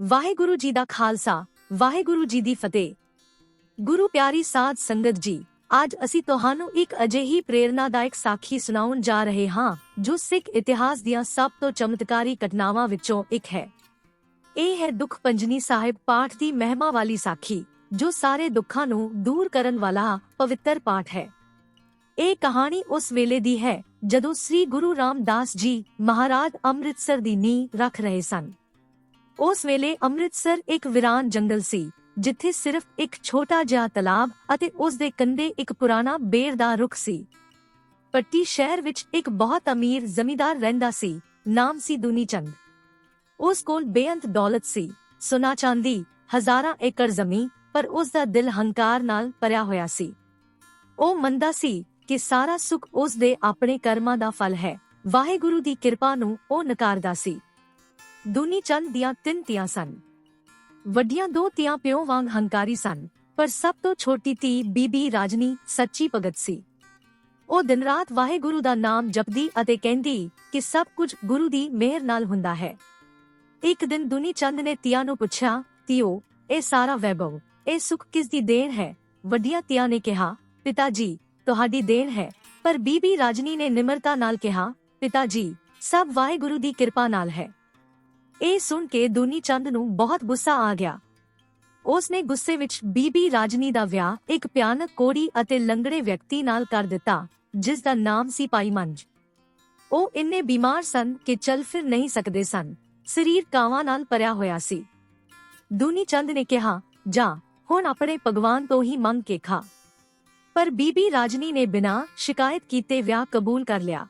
ਵਾਹਿਗੁਰੂ ਜੀ ਦਾ ਖਾਲਸਾ, ਵਾਹਿਗੁਰੂ ਜੀ ਦੀ ਫਤਿਹ। ਗੁਰੂ ਪਿਆਰੀ ਸਾਧ ਸੰਗਤ ਜੀ, ਅੱਜ ਅਸੀਂ ਤੁਹਾਨੂੰ ਇੱਕ ਅਜਿਹੀ ਪ੍ਰੇਰਨਾਦਾਇਕ ਸਾਖੀ ਸੁਣਾਉਣ ਜਾ ਰਹੇ ਹਾਂ, ਜੋ ਸਿੱਖ ਇਤਿਹਾਸ ਦੀਆਂ ਸਭ ਤੋਂ ਚਮਤਕਾਰੀ ਘਟਨਾਵਾਂ ਵਿੱਚੋਂ ਇੱਕ ਹੈ। ਇਹ ਹੈ ਦੁੱਖ ਪੰਜਨੀ ਸਾਹਿਬ ਪਾਠ ਦੀ ਮਹਿਮਾ ਵਾਲੀ ਸਾਖੀ, ਜੋ ਸਾਰੇ ਦੁੱਖਾਂ ਨੂੰ ਦੂਰ ਕਰਨ ਵਾਲਾ ਪਵਿੱਤਰ ਪਾਠ ਹੈ। ਇਹ ਕਹਾਣੀ ਉਸ ਵੇਲੇ ਦੀ ਹੈ, ਜਦੋਂ ਸ੍ਰੀ ਗੁਰੂ ਰਾਮਦਾਸ ਜੀ ਮਹਾਰਾਜ ਅੰਮ੍ਰਿਤਸਰ ਦੀ ਨੀਂਹ ਰੱਖ ਰਹੇ ਸਨ। ਉਸ ਵੇਲੇ ਅੰਮ੍ਰਿਤਸਰ ਇੱਕ ਵਿਰਾਨ ਜੰਗਲ ਸੀ, ਜਿੱਥੇ ਸਿਰਫ ਇੱਕ ਛੋਟਾ ਜਿਹਾ ਤਲਾਬ ਅਤੇ ਉਸ ਦੇ ਕੰਢੇ ਇੱਕ ਪੁਰਾਣਾ ਬੇਰ ਦਾ ਰੁੱਖ ਸੀ। ਪੱਟੀ ਸ਼ਹਿਰ ਵਿੱਚ ਇੱਕ ਬਹੁਤ ਅਮੀਰ ਜ਼ਮੀਂਦਾਰ ਰਹਿੰਦਾ ਸੀ, ਨਾਮ ਸੀ ਦੁਨੀ ਚੰਦ ਉਸ ਕੋਲ ਬੇਅੰਤ ਦੌਲਤ ਸੀ, ਸੋਨਾ ਚਾਂਦੀ, ਹਜ਼ਾਰਾਂ ਏਕੜ ਜ਼ਮੀਨ, ਪਰ ਉਸ ਦਾ ਦਿਲ ਹੰਕਾਰ ਨਾਲ ਭਰਿਆ ਹੋਇਆ ਸੀ। ਉਹ ਮੰਨਦਾ ਸੀ ਕਿ ਸਾਰਾ ਸੁਖ ਉਸ ਦੇ ਆਪਣੇ ਕਰਮਾਂ ਦਾ ਫਲ ਹੈ, ਵਾਹਿਗੁਰੂ ਦੀ ਕਿਰਪਾ ਨੂੰ ਉਹ ਨਕਾਰਦਾ ਸੀ। ਦੁਨੀ ਚੰਦ ਦੀਆਂ ਤਿੰਨ ਧੀਆਂ ਸਨ। ਵੱਡੀਆਂ ਦੋ ਧੀਆਂ ਪਿਓ ਵਾਂਗ ਹੰਕਾਰੀ ਸਨ, ਪਰ ਸਭ ਤੋਂ ਛੋਟੀ ਧੀ ਬੀਬੀ ਰਾਜਨੀ ਸੱਚੀ ਭਗਤ ਸੀ। ਉਹ ਦਿਨ ਰਾਤ ਵਾਹਿਗੁਰੂ ਦਾ ਨਾਮ ਜਪਦੀ ਅਤੇ ਕਹਿੰਦੀ ਕਿ ਸਭ ਕੁਝ ਗੁਰੂ ਦੀ ਮਿਹਰ ਨਾਲ ਹੁੰਦਾ ਹੈ। ਇੱਕ ਦਿਨ ਦੁਨੀ ਚੰਦ ਨੇ ਧੀਆਂ ਨੂੰ ਪੁੱਛਿਆ, ਧੀਓ, ਇਹ ਸਾਰਾ ਵੈਭਵ, ਇਹ ਸੁੱਖ ਕਿਸ ਦੀ ਦੇਣ ਹੈ? ਵੱਡੀਆਂ ਧੀਆਂ ਨੇ ਕਿਹਾ, ਪਿਤਾ ਜੀ, ਤੁਹਾਡੀ ਦੇਣ ਹੈ। ਪਰ ਬੀਬੀ ਰਾਜਨੀ ਨੇ ਨਿਮਰਤਾ ਨਾਲ ਕਿਹਾ, ਪਿਤਾ ਜੀ, ਸਭ ਵਾਹਿਗੁਰੂ ਦੀ ਕਿਰਪਾ ਨਾਲ ਹੈ। ਇਹ ਸੁਣ ਕੇ ਦੁਨੀ ਚੰਦ ਨੂੰ ਬਹੁਤ ਗੁੱਸਾ ਆ ਗਿਆ। ਉਸ ਨੇ ਗੁੱਸੇ ਵਿੱਚ ਬੀਬੀ ਰਾਜਨੀ ਦਾ ਵਿਆਹ ਇੱਕ ਭਿਆਨਕ ਕੋੜੀ ਅਤੇ ਲੰਗੜੇ ਵਿਅਕਤੀ ਨਾਲ ਕਰ ਦਿੱਤਾ, ਜਿਸ ਦਾ ਨਾਮ ਸੀ ਪਾਈ ਮੰਜ ਉਹ ਇੰਨੇ ਬਿਮਾਰ ਸਨ ਕਿ ਚੱਲ ਫਿਰ ਨਹੀਂ ਸਕਦੇ ਸਨ। ਸਰੀਰ ਕਾਵਾਂ ਨਾਲ ਭਰਿਆ ਹੋਇਆ ਸੀ। ਦੁਨੀ ਚੰਦ ਨੇ ਕਿਹਾ, ਜਾ, ਹੁਣ ਆਪਣੇ ਭਗਵਾਨ ਤੋਂ ਹੀ ਮੰਗ ਕੇ ਖਾ। ਪਰ ਬੀਬੀ ਰਾਜਨੀ ਨੇ ਬਿਨਾਂ ਸ਼ਿਕਾਇਤ ਕੀਤੇ ਵਿਆਹ ਕਬੂਲ ਕਰ ਲਿਆ।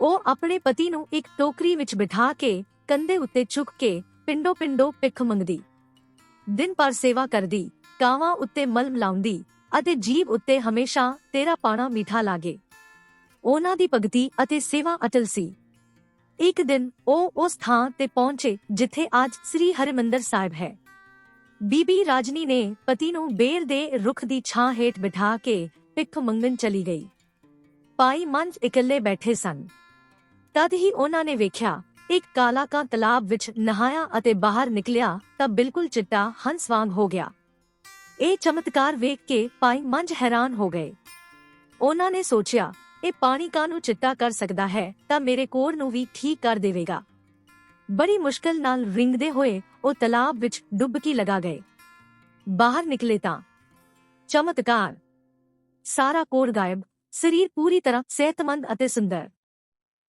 ਉਹ ਆਪਣੇ ਪਤੀ ਨੂੰ ਇੱਕ ਟੋਕਰੀ ਵਿੱਚ ਬਿਠਾ ਕੇ ਕੰਧੇ ਉੱਤੇ ਝੁਕ ਕੇ ਪਿੰਡੋ ਪਿੰਡੋ ਭਿੱਖ ਮੰਗਦੀ। ਦਿਨ ਪਰ ਸੇਵਾ ਕਰਦੀ, ਕਾਵਾਂ ਉੱਤੇ ਮਲਮ ਲਾਉਂਦੀ ਅਤੇ ਜੀਵ ਉੱਤੇ ਹਮੇਸ਼ਾ ਤੇਰਾ ਪਾਣਾ ਮਿੱਠਾ ਲਾਗੇ। ਉਹਨਾਂ ਦੀ ਭਗਤੀ ਅਤੇ ਸੇਵਾ ਅਟਲ ਸੀ। ਇੱਕ ਦਿਨ ਉਹ ਉਸ ਥਾਂ ਤੇ ਪਹੁੰਚੇ ਜਿੱਥੇ ਅੱਜ ਸ੍ਰੀ ਹਰਿਮੰਦਰ ਸਾਹਿਬ ਹੈ। ਬੀਬੀ ਰਾਜਨੀ ਨੇ ਪਤੀ ਨੂੰ ਬੇਰ ਦੇ ਰੁੱਖ ਦੀ ਛਾਂ ਹੇਠ ਬਿਠਾ ਕੇ ਭਿੱਖ ਮੰਗਣ ਚਲੀ ਗਈ। ਪਾਈ ਮੰਜ ਇਕੱਲੇ ਬੈਠੇ ਸਨ। ਤਦ ਹੀ ਉਹਨਾਂ ਨੇ ਵੇਖਿਆ ਇੱਕ ਕਾਲਾ ਕਾਂ ਤਲਾਬ ਵਿੱਚ ਨਹਾਇਆ ਅਤੇ ਬਾਹਰ ਨਿਕਲਿਆ ਤਾਂ ਬਿਲਕੁਲ ਚਿੱਟਾ ਹੰਸ ਵਾਂਗ ਹੋ ਗਿਆ। ਇਹ ਚਮਤਕਾਰ ਵੇਖ ਕੇ ਪਾਈ ਮੰਜ ਹੈਰਾਨ ਹੋ ਗਏ। ਉਹਨਾਂ ਨੇ ਸੋਚਿਆ, ਇਹ ਪਾਣੀ ਕਾਨੂੰ ਚਿੱਟਾ ਕਰ ਸਕਦਾ ਹੈ ਤਾਂ ਮੇਰੇ ਕੋਰ ਨੂੰ ਵੀ ਠੀਕ ਕਰ ਦੇਵੇਗਾ। ਬੜੀ ਮੁਸ਼ਕਲ ਨਾਲ ਰਿੰਗਦੇ ਹੋਏ ਉਹ ਤਲਾਬ ਵਿੱਚ ਡੁੱਬਕੀ ਲਗਾ ਗਏ। ਬਾਹਰ ਨਿਕਲੇ ਤਾਂ। ਚਮਤਕਾਰ। ਸਾਰਾ ਕੋਰ ਗਾਇਬ। ਸਰੀਰ ਪੂਰੀ ਤਰ੍ਹਾਂ ਸਿਹਤਮੰਦ ਅਤੇ ਸੁੰਦਰ।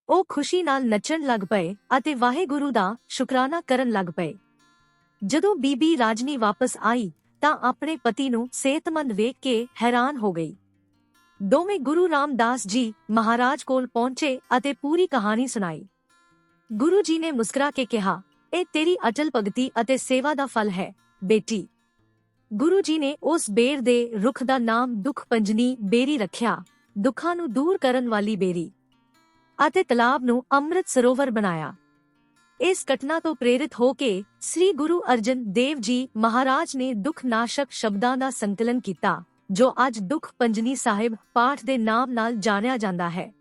ਉਹ ਖੁਸ਼ੀ ਨਾਲ ਨੱਚਣ ਲੱਗ ਪਏ ਅਤੇ ਵਾਹਿਗੁਰੂ ਦਾ ਸ਼ੁਕਰਾਨਾ ਕਰਨ ਲੱਗ ਪਏ। ਜਦੋਂ ਬੀਬੀ ਰਾਜਨੀ ਵਾਪਸ ਆਈ ਤਾਂ ਆਪਣੇ ਪਤੀ ਨੂੰ ਸਿਹਤਮੰਦ ਵੇਖ ਕੇ ਹੈਰਾਨ ਹੋ ਗਈ। ਦੋਵੇਂ ਗੁਰੂ ਰਾਮਦਾਸ ਜੀ ਮਹਾਰਾਜ ਕੋਲ ਪਹੁੰਚੇ ਅਤੇ ਪੂਰੀ ਕਹਾਣੀ ਸੁਣਾਈ। ਗੁਰੂ ਜੀ ਨੇ ਮੁਸਕਰਾ ਕੇ ਕਿਹਾ, ਇਹ ਤੇਰੀ ਅਟਲ ਭਗਤੀ ਅਤੇ ਸੇਵਾ ਦਾ ਫਲ ਹੈ, ਬੇਟੀ। ਗੁਰੂ ਜੀ ਨੇ ਉਸ ਬੇਰ ਦੇ ਰੁੱਖ ਦਾ ਨਾਮ ਦੁੱਖ ਪੰਜਨੀ ਬੇਰੀ ਰੱਖਿਆ, ਦੁੱਖਾਂ ਨੂੰ ਦੂਰ ਕਰਨ ਵਾਲੀ ਬੇਰੀ। ਅਤੇ ਤਲਾਬ ਨੂੰ ਅੰਮ੍ਰਿਤ ਸਰੋਵਰ ਬਣਾਇਆ। ਇਸ ਘਟਨਾ ਤੋਂ ਪ੍ਰੇਰਿਤ ਹੋ ਕੇ ਸ੍ਰੀ ਗੁਰੂ ਅਰਜਨ ਦੇਵ ਜੀ ਮਹਾਰਾਜ ਨੇ ਦੁੱਖ ਨਾਸ਼ਕ ਸ਼ਬਦਾਂ ਦਾ ਸੰਕਲਨ ਕੀਤਾ, ਜੋ ਅੱਜ ਦੁੱਖ ਪੰਜਨੀ ਸਾਹਿਬ ਪਾਠ ਦੇ ਨਾਮ ਨਾਲ ਜਾਣਿਆ ਜਾਂਦਾ ਹੈ।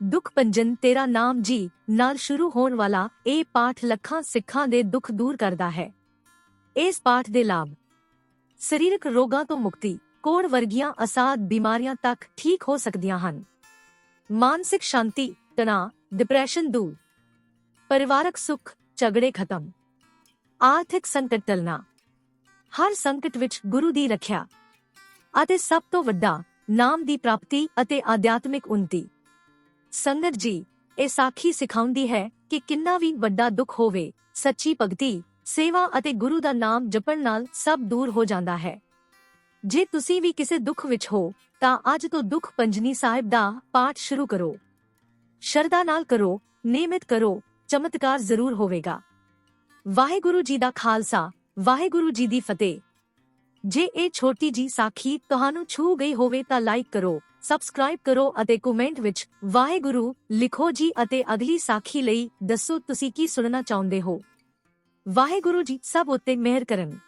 ਦੁੱਖ ਪੰਜਨ ਤੇਰਾ ਨਾਮ ਜੀ ਨਾਲ ਸ਼ੁਰੂ ਹੋਣ ਵਾਲਾ ਇਹ ਪਾਠ ਲੱਖਾਂ ਸਿੱਖਾਂ ਦੇ ਦੁੱਖ ਦੂਰ ਕਰਦਾ ਹੈ। ਇਸ ਪਾਠ ਦੇ ਲਾਭ। ਸਰੀਰਕ ਰੋਗਾਂ ਤੋਂ ਮੁਕਤੀ, ਕੋੜ ਵਰਗੀਆਂ ਅਸਾਦ ਬਿਮਾਰੀਆਂ ਤੱਕ ਠੀਕ ਹੋ ਸਕਦੀਆਂ ਹਨ। ਮਾਨਸਿਕ ਸ਼ਾਂਤੀ, ਤਣਾਅ ਡਿਪਰੈਸ਼ਨ ਦੂਰ। ਪਰਿਵਾਰਕ ਸੁੱਖ, ਝਗੜੇ ਖਤਮ। ਆਰਥਿਕ ਸੰਕਟ ਟਲਣਾ। ਹਰ ਸੰਕਟ ਵਿੱਚ ਗੁਰੂ ਦੀ ਰੱਖਿਆ। ਅਤੇ ਸਭ ਤੋਂ ਵੱਡਾ, ਨਾਮ ਦੀ ਪ੍ਰਾਪਤੀ ਅਤੇ ਆਧਿਆਤਮਿਕ ਉન્નਤੀ ਸੰਗਤ ਜੀ, ਇਹ ਸਾਖੀ ਸਿਖਾਉਂਦੀ ਹੈ ਕਿ ਕਿੰਨਾ ਵੀ ਵੱਡਾ ਦੁੱਖ ਹੋਵੇ, ਸੱਚੀ ਭਗਤੀ, ਸੇਵਾ ਅਤੇ ਗੁਰੂ ਦਾ ਨਾਮ ਜਪਣ ਨਾਲ ਸਭ ਦੂਰ ਹੋ ਜਾਂਦਾ ਹੈ। ਜੇ ਤੁਸੀਂ ਵੀ ਕਿਸੇ ਦੁੱਖ ਵਿੱਚ ਹੋ, ਤਾਂ ਅੱਜ ਤੋਂ ਦੁੱਖ ਪੰਜਨੀ ਸਾਹਿਬ ਦਾ ਪਾਠ ਸ਼ੁਰੂ ਕਰੋ। ਸ਼ਰਧਾ ਨਾਲ ਕਰੋ, ਨਿਯਮਿਤ ਕਰੋ, ਚਮਤਕਾਰ ਜ਼ਰੂਰ ਹੋਵੇਗਾ। ਵਾਹਿਗੁਰੂ ਜੀ ਦਾ ਖਾਲਸਾ, ਵਾਹਿਗੁਰੂ ਜੀ ਦੀ ਫਤਿਹ। ਜੇ ਇਹ ਛੋਟੀ ਜੀ ਸਾਖੀ ਤੁਹਾਨੂੰ ਛੂ ਗਈ ਹੋਵੇ ਤਾਂ ਲਾਈਕ ਕਰੋ, ਸਬਸਕ੍ਰਾਈਬ ਕਰੋ ਅਤੇ ਕਮੈਂਟ ਵਿੱਚ ਵਾਹਿਗੁਰੂ ਲਿਖੋ ਜੀ ਅਤੇ ਅਗਲੀ ਸਾਖੀ ਲਈ ਦੱਸੋ ਤੁਸੀਂ ਕੀ ਸੁਣਨਾ ਚਾਹੁੰਦੇ ਹੋ। ਵਾਹਿਗੁਰੂ ਜੀ ਸਭ ਉੱਤੇ ਮਿਹਰ ਕਰਨ।